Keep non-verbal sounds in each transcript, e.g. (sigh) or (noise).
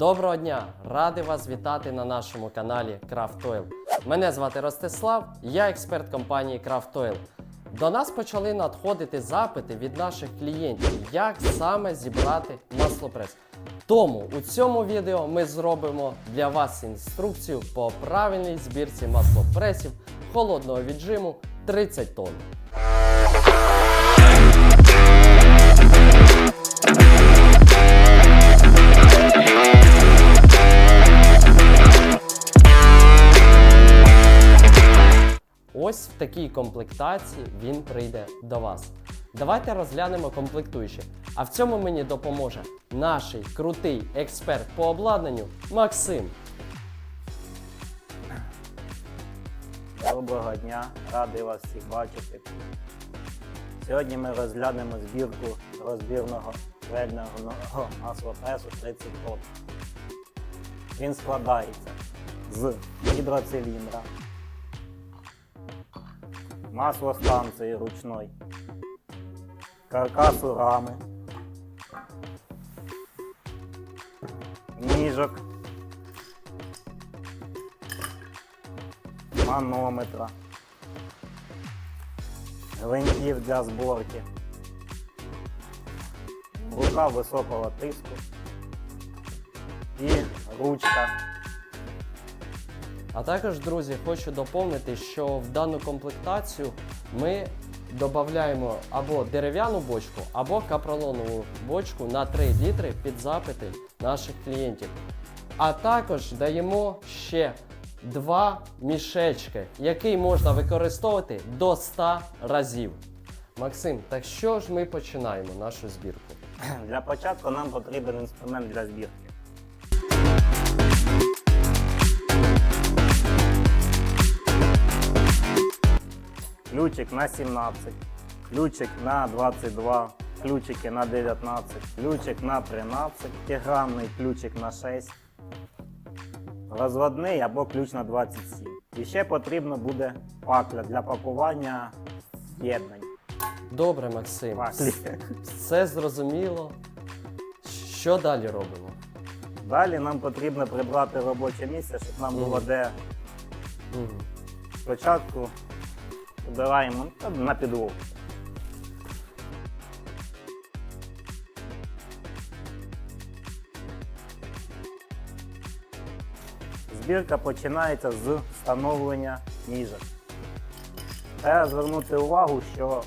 Доброго дня! Радий вас вітати на нашому каналі Craft Oil. Мене звати Ростислав, я експерт компанії Craft Oil. До нас почали надходити запити від наших клієнтів, як саме зібрати маслопрес. Тому у цьому відео ми зробимо для вас інструкцію по правильній збірці маслопресів холодного віджиму 30 тонн. Такій комплектації він прийде до вас. Давайте розглянемо комплектуючі. А в цьому мені допоможе наш крутий експерт по обладнанню Максим. Доброго дня, радий вас всіх бачити. Сьогодні ми розглянемо збірку розбірного вельного маслопресу 30 тонн. Він складається з гідроциліндра, маслостанції ручної, каркасу рами, ніжок, манометра, гвинтів для зборки, рука високого тиску. І ручка. А також, друзі, хочу доповнити, що в дану комплектацію ми додаємо або дерев'яну бочку, або капролонову бочку на 3 літри під запити наших клієнтів. А також даємо ще два мішечки, який можна використовувати до 100 разів. Максим, так що ж ми починаємо нашу збірку? Для початку нам потрібен інструмент для збірки. Ключик на 17, ключик на 22, ключики на 19, ключик на 13, грамний ключик на 6, розводний або ключ на 27. І ще потрібно буде пакля для пакування з'єднань. Добре, Максим. Паклі. Все зрозуміло. Що далі робимо? Далі нам потрібно прибрати робоче місце, щоб нам було де Мгм. спочатку прибираємо на підлогу. Збірка починається з встановлення ніжок. Треба звернути увагу, що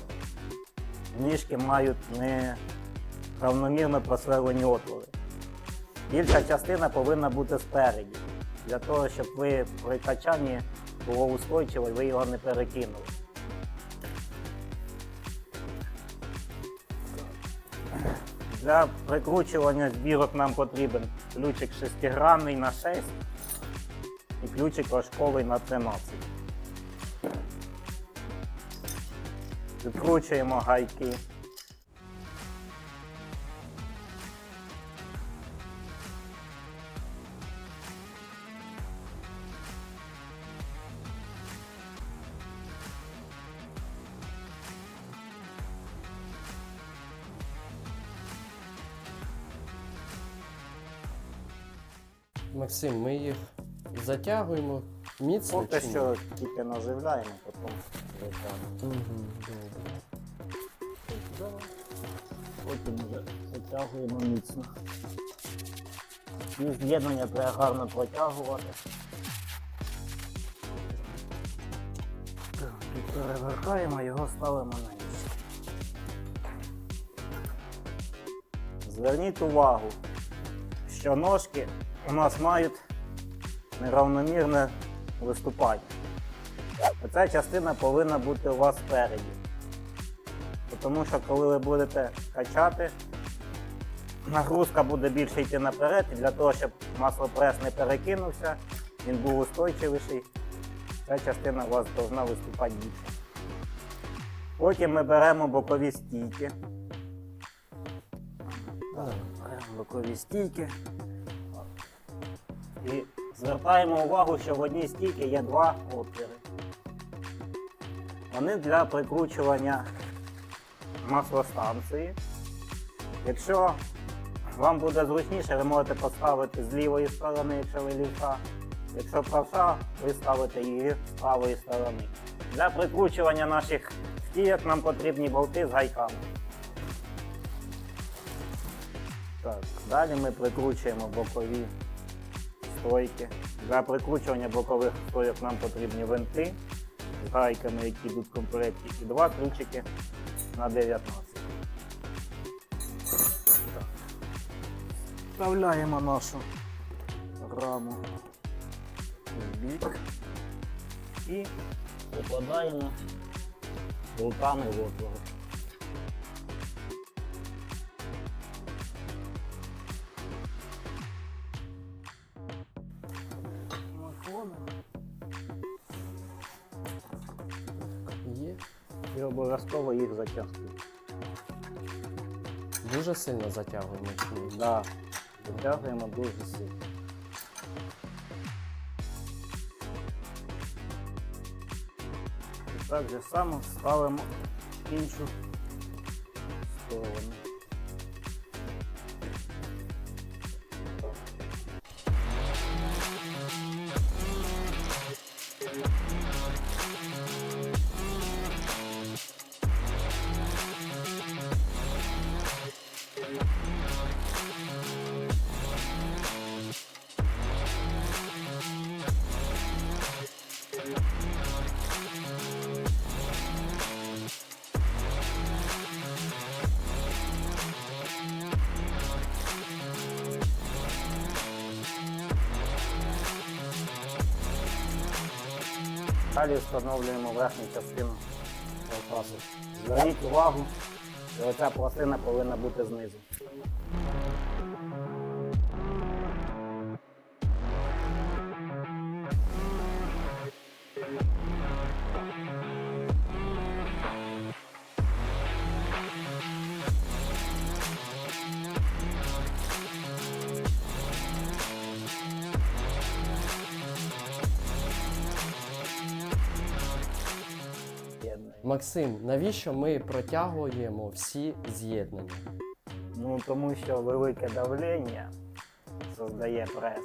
ніжки мають не равномірно просверлені отвори. Більша частина повинна бути спереді, для того, щоб ви при качанні було устойчиво і ви його не перекинули. Для прикручування збірок нам потрібен ключик шестигранний на 6 і ключик важковий на 13. Відкручуємо гайки. Максим, ми їх затягуємо міцно. Поки чи ні? що тільки наживляємо, потім витягнемо. Мгм, добре. Потім вже затягуємо міцно. І з'єднання треба гарно протягувати. Так, і перевертаємо, його ставимо на місце. Зверніть увагу, що ножки у нас мають неравномірне виступання. Оця частина повинна бути у вас спереді. Тому що коли ви будете качати, нагрузка буде більше йти наперед, і для того, щоб маслопрес не перекинувся, він був устойчивіший, ця частина у вас повинна виступати більше. Потім ми беремо бокові стійки. Бокові стійки. І звертаємо увагу, що в одній стійці є два отвіри. Вони для прикручування маслостанції. Якщо вам буде зручніше, ви можете поставити з лівої сторони, якщо ви лівша. Якщо правша, ви ставите її з правої сторони. Для прикручування наших стійок нам потрібні болти з гайками. Так, далі ми прикручуємо бокові стойки. Для прикручування бокових стойок нам потрібні винти з гайками, які йдуть в комплекті, і два ключики на 19. Так. Вставляємо нашу раму в бік і викладаємо болтами в отвори. І обов'язково їх затягнути. Дуже сильно затягуємо. чи ні? Да, затягуємо дуже сильно. І так же само ставимо іншу сторону. Далі встановлюємо верхню частину каркасу. Зверніть увагу, що ця пластина повинна бути знизу. Максим, навіщо ми протягуємо всі з'єднання? Ну, тому що велике давлення создає прес.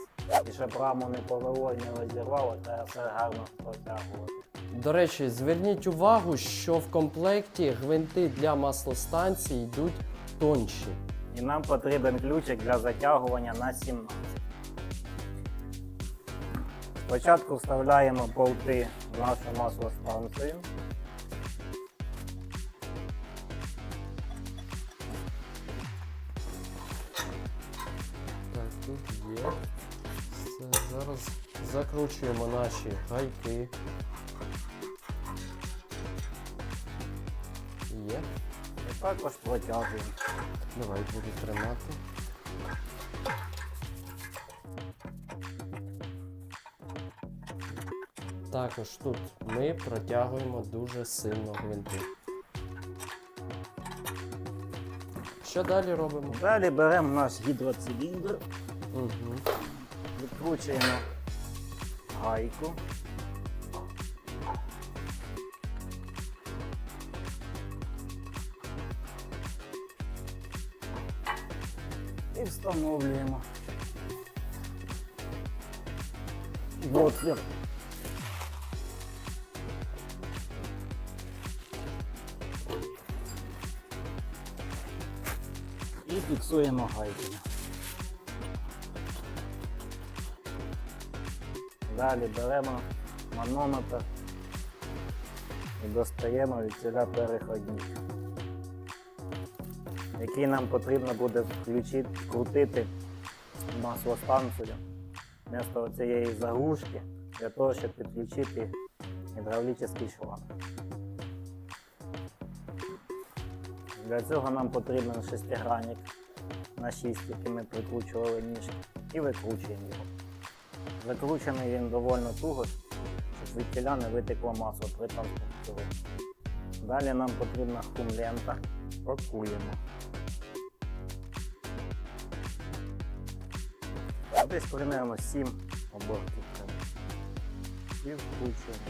І щоб раму не повело не розірвало, треба все гарно протягувати. До речі, зверніть увагу, що в комплекті гвинти для маслостанції йдуть тонші. І нам потрібен ключик для затягування на 17. Спочатку вставляємо болти в нашу маслостанцію. Зараз закручуємо наші гайки. Є. І також протягуємо. Давай буду тримати. Також тут ми протягуємо дуже сильно гвинти. Що далі робимо? Далі беремо наш гідроциліндр, Угу. Відкручуємо гайку. І встановлюємо. в. І фіксуємо гайкою. Далі беремо манометр і достаємо від ціля переходник, який нам потрібно буде включити, крутити маслостанцію вместо цієї заглушки для того, щоб підключити гідравлічний шланг. Для цього нам потрібен шестигранник на 6, який ми прикручували ніжки, і викручуємо його. Закручений він доволі туго, щоб від тіля не витекло масло при транспортуванні. Далі нам потрібна хум-лента. Пакуємо. Десь примерно 7 оборотів. І вкручуємо.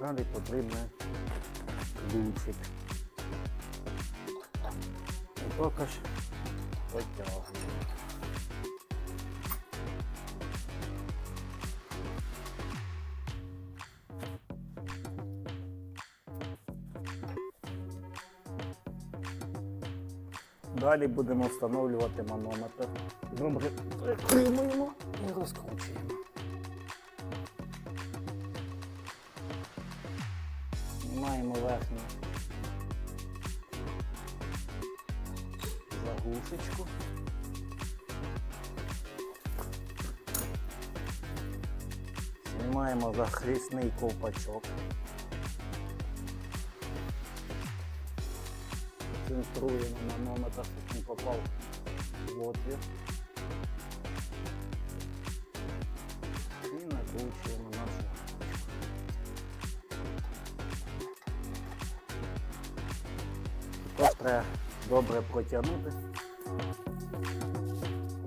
Далі потрібен ключик. також потягуємо. Далі будемо встановлювати манометр. Добре притримуємо і розкручуємо. Знімаємо верхню заглушечку. Знімаємо захисний ковпачок. Центруємо манометр, щоб він попав в отвір. І накручуємо нашу гаечку. Також треба добре протягнути.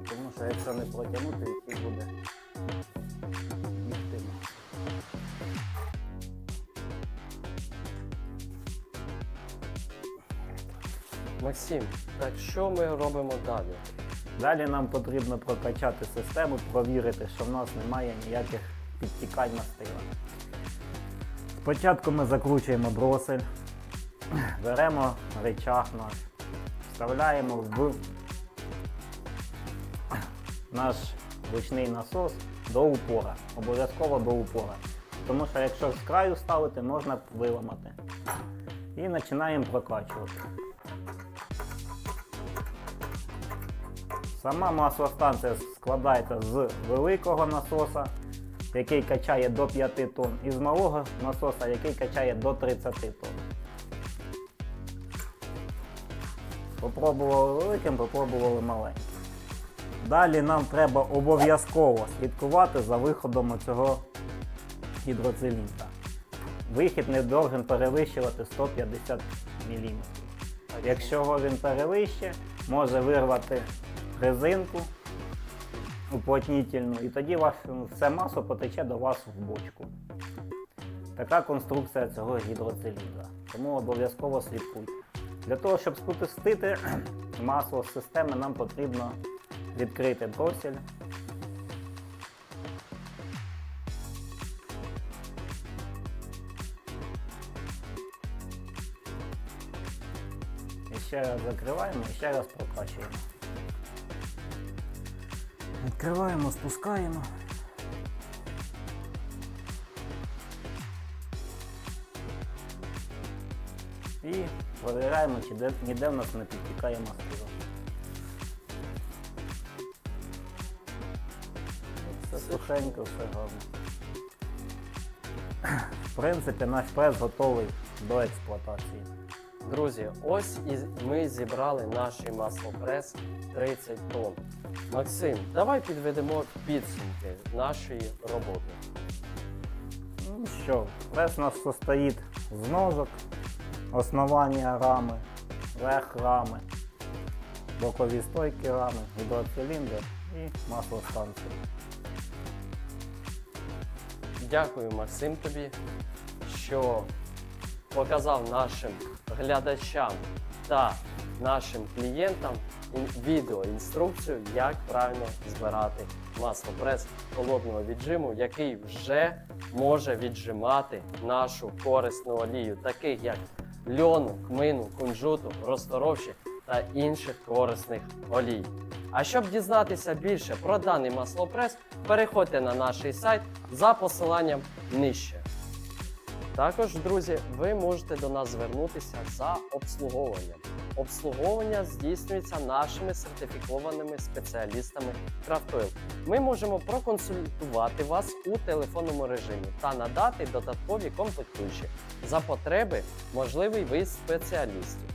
Тому що якщо не протягнути, який буде масло. Максим, так що ми робимо далі? Далі нам потрібно прокачати систему, провірити, що в нас немає ніяких підтікань мастила. Спочатку ми закручуємо дросель, (clears throat) беремо речах наш, вставляємо в наш ручний насос до упора. Обов'язково до упора. Тому що якщо з краю ставити, можна виламати. І починаємо прокачувати. Сама маслостанція складається з великого насоса, який качає до 5 тонн, і з малого насоса, який качає до 30 тонн. Попробували великим, попробували маленьким. Далі нам треба обов'язково слідкувати за виходом цього гідроциліндра. Вихід не должен перевищувати 150 мм. Якщо він перевище, може вирвати резинку уплотнительну, і тоді ваш, все масло потече до вас в бочку. Така конструкція цього гідроциліндра. Тому обов'язково слідкуйте. Для того, щоб спустити (clears throat) масло з системи, нам потрібно відкрити бросель. І ще раз закриваємо і ще раз прокачуємо. Відкриваємо, спускаємо. І перевіряємо, чи де, ніде в нас не підтікає мастило. Все сухенько, все гарно. В принципі, наш прес готовий до експлуатації. Друзі, ось і ми зібрали наш маслопрес 30 тонн. Максим, давай підведемо підсумки нашої роботи. Ну що, прес у нас состоїть з ножок, основання рами, верх рами, бокові стойки рами, гідроциліндр і маслостанція. Дякую, Максим, тобі, що показав нашим глядачам та нашим клієнтам відеоінструкцію, як правильно збирати маслопрес холодного віджиму, який вже може віджимати нашу корисну олію, таких як льону, кмину, кунжуту, розторовщик та інших корисних олій. А щоб дізнатися більше про даний маслопрес, переходьте на наш сайт за посиланням нижче. Також, друзі, ви можете до нас звернутися за обслуговуванням. Обслуговування здійснюється нашими сертифікованими спеціалістами Craftwell. Ми можемо проконсультувати вас у телефонному режимі та надати додаткові комплектуючі за потреби можливий виїзд спеціалістів.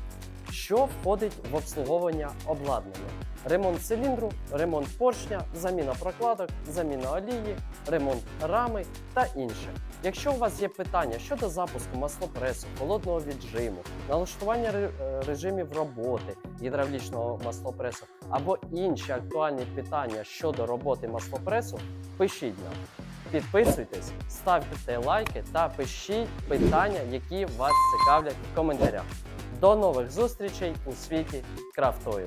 Що входить в обслуговування обладнання? Ремонт циліндру, ремонт поршня, заміна прокладок, заміна олії, ремонт рами та інше. Якщо у вас є питання щодо запуску маслопресу, холодного віджиму, налаштування е, режимів роботи гідравлічного маслопресу або інші актуальні питання щодо роботи маслопресу, пишіть нам. Підписуйтесь, ставте лайки та пишіть питання, які вас цікавлять в коментарях. До нових зустрічей у світі крафтою.